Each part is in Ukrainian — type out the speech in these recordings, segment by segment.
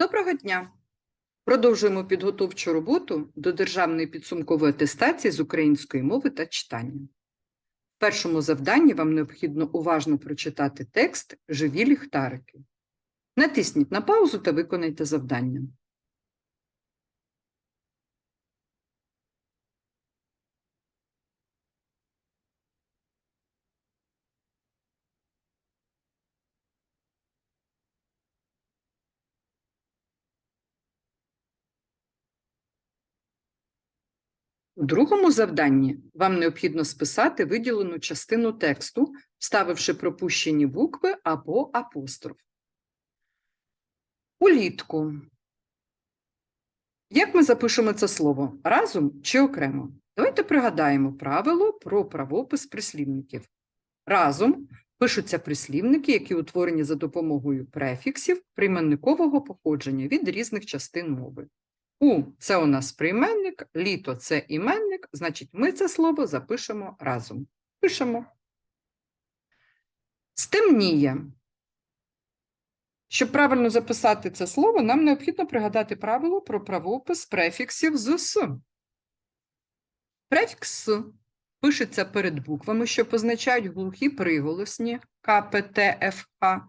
Доброго дня! Продовжуємо підготовчу роботу до державної підсумкової атестації з української мови та читання. В першому завданні вам необхідно уважно прочитати текст Живі ліхтарики. Натисніть на паузу та виконайте завдання. У другому завданні вам необхідно списати виділену частину тексту, вставивши пропущені букви або апостроф. Улітку. Як ми запишемо це слово? Разом чи окремо? Давайте пригадаємо правило про правопис прислівників. Разом пишуться прислівники, які утворені за допомогою префіксів прийменникового походження від різних частин мови. У це у нас прийменник, літо це іменник, значить, ми це слово запишемо разом. Пишемо. Стемніє. Щоб правильно записати це слово, нам необхідно пригадати правило про правопис префіксів з «с». Префікс «с» пишеться перед буквами, що позначають глухі приголосні К, П, Т, Ф, Х.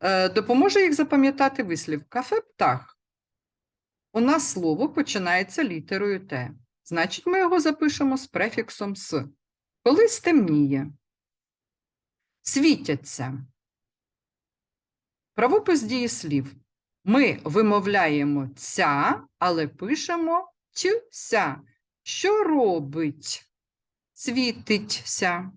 Е, Допоможе їх запам'ятати вислів кафе птах. У нас слово починається літерою Т. Значить, ми його запишемо з префіксом С. Коли стемніє. Світяться. Правопис дієслів. Ми вимовляємо ця, але пишемо тюся. Що робить? Світиться.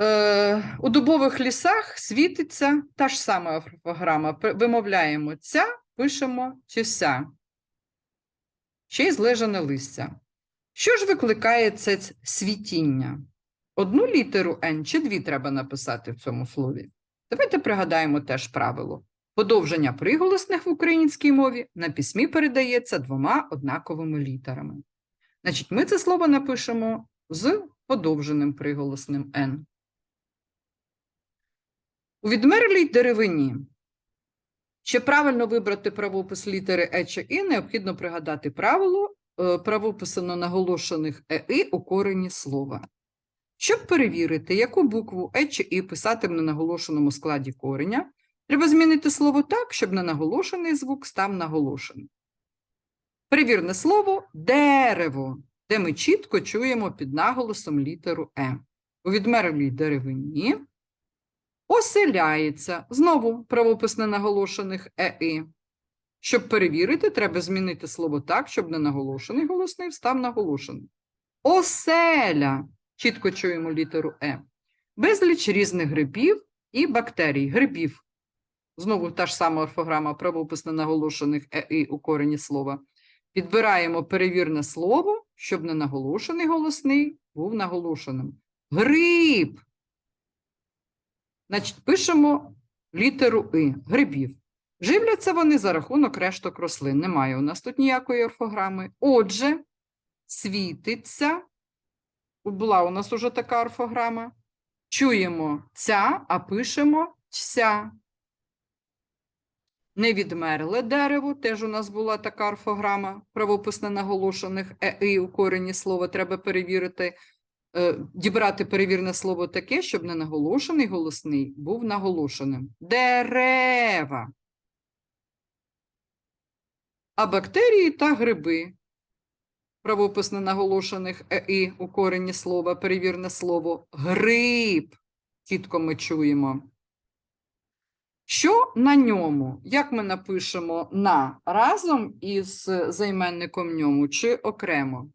Е, у дубових лісах світиться та ж сама орфограма. Вимовляємо ця, пишемо тюся. Ще й злежане листя. Що ж викликає це світіння? Одну літеру Н чи дві треба написати в цьому слові? Давайте пригадаємо теж правило. Подовження приголосних в українській мові на письмі передається двома однаковими літерами. Значить, ми це слово напишемо з подовженим приголосним Н. У відмерлій деревині. Щоб правильно вибрати правопис літери Е чи І, необхідно пригадати правило е, правописано наголошених е і у корені слова. Щоб перевірити, яку букву Е чи І писати в ненаголошеному складі кореня, треба змінити слово так, щоб ненаголошений звук став наголошеним. Перевірне слово дерево, де ми чітко чуємо під наголосом літеру Е. У відмерлій деревині оселяється. Знову правопис ненаголошених ЕИ. Щоб перевірити, треба змінити слово так, щоб ненаголошений голосний став наголошеним. Оселя. Чітко чуємо літеру Е. Безліч різних грибів і бактерій. Грибів. Знову та ж сама орфограма правопис ненаголошених ЕИ у корені слова. Підбираємо перевірне слово, щоб ненаголошений голосний був наголошеним. Гриб. Значить, пишемо літеру И грибів. Живляться вони за рахунок решток рослин. Немає у нас тут ніякої орфограми. Отже, світиться. Була у нас уже така орфограма. Чуємо ця, а пишемо ця. Невідмерле дерево, теж у нас була така орфограма, правопис наголошених е, у корені слова треба перевірити дібрати перевірне слово таке, щоб не наголошений голосний був наголошеним. Дерева. А бактерії та гриби. Правопис наголошених «и» у корені слова, перевірне слово гриб. Чітко ми чуємо. Що на ньому? Як ми напишемо на разом із займенником ньому чи окремо?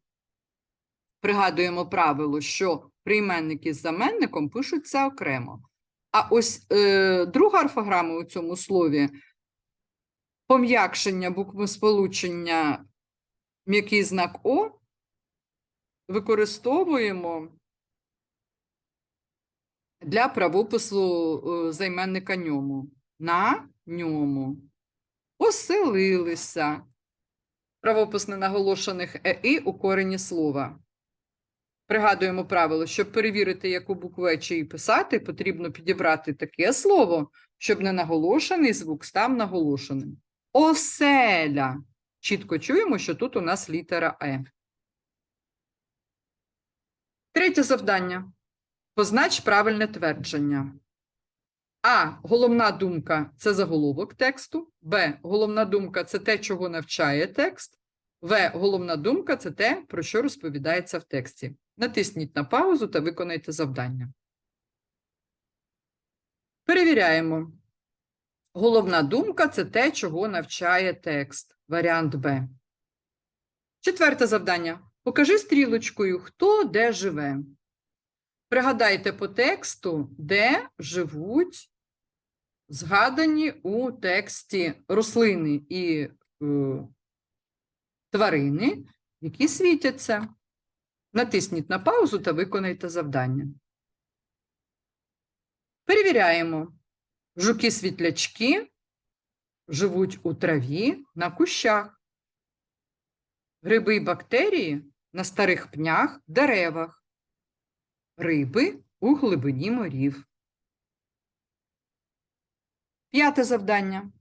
Пригадуємо правило, що прийменники з заменником пишуться окремо. А ось е, друга орфограма у цьому слові пом'якшення буквосполучення м'який знак О використовуємо для правопису е, займенника ньому. На ньому. Оселилися. Правопис ненаголошених «е» у корені слова. Пригадуємо правило, щоб перевірити, яку букву «е» чи «і» писати, потрібно підібрати таке слово, щоб ненаголошений звук став наголошеним. Оселя. Чітко чуємо, що тут у нас літера Е. Третє завдання. Познач правильне твердження. А. Головна думка це заголовок тексту. Б. Головна думка це те, чого навчає текст. В. Головна думка це те, про що розповідається в тексті. Натисніть на паузу та виконайте завдання. Перевіряємо. Головна думка це те, чого навчає текст. Варіант Б. Четверте завдання. Покажи стрілочкою, хто де живе. Пригадайте по тексту, де живуть згадані у тексті рослини і е, тварини, які світяться. Натисніть на паузу та виконайте завдання. Перевіряємо. Жуки-світлячки живуть у траві на кущах. Гриби і бактерії на старих пнях, деревах. Риби у глибині морів. П'яте завдання.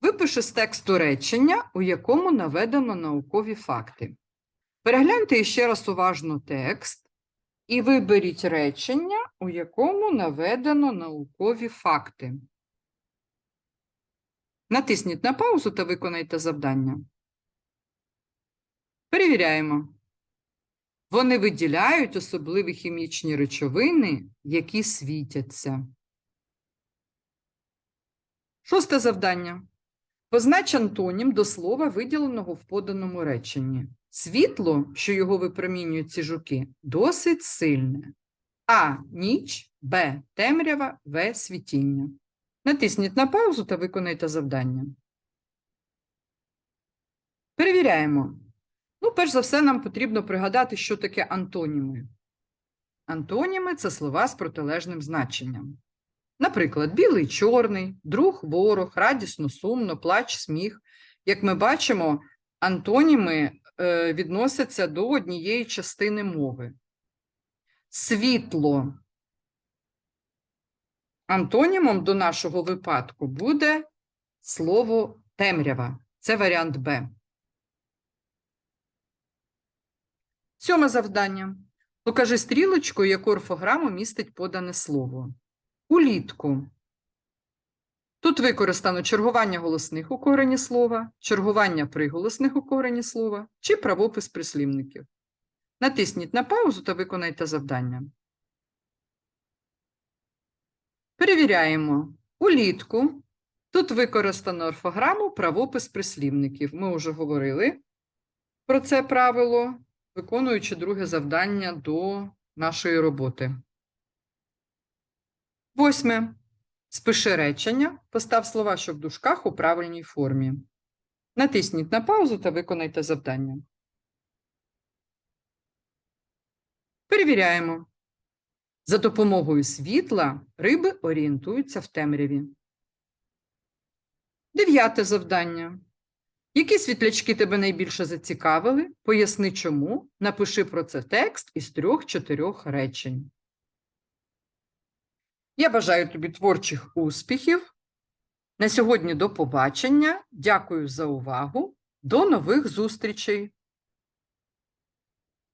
Випиши з тексту речення, у якому наведено наукові факти. Перегляньте ще раз уважно текст і виберіть речення, у якому наведено наукові факти. Натисніть на паузу та виконайте завдання. Перевіряємо. Вони виділяють особливі хімічні речовини, які світяться. Шосте завдання. Познач антонім до слова, виділеного в поданому реченні. Світло, що його випромінюють ці жуки, досить сильне. А. Ніч, Б. Темрява, В. Світіння. Натисніть на паузу та виконайте завдання. Перевіряємо. Ну, перш за все, нам потрібно пригадати, що таке антоніми. Антоніми це слова з протилежним значенням. Наприклад, білий, чорний, друг, ворог, радісно, сумно, плач, сміх. Як ми бачимо, антоніми відносяться до однієї частини мови. Світло. Антонімом до нашого випадку буде слово темрява. Це варіант Б. Сьоме завдання. Покажи стрілочку, яку орфограму містить подане слово. Улітку. Тут використано чергування голосних у корені слова, чергування приголосних у корені слова чи правопис прислівників. Натисніть на паузу та виконайте завдання. Перевіряємо. Улітку. Тут використано орфограму правопис прислівників. Ми вже говорили про це правило, виконуючи друге завдання до нашої роботи. Восьме. Спиши речення, постав слова, що в дужках у правильній формі. Натисніть на паузу та виконайте завдання. Перевіряємо. За допомогою світла риби орієнтуються в темряві. Дев'яте завдання. Які світлячки тебе найбільше зацікавили? Поясни чому. Напиши про це текст із трьох-чотирьох речень. Я бажаю тобі творчих успіхів. На сьогодні до побачення. Дякую за увагу. До нових зустрічей!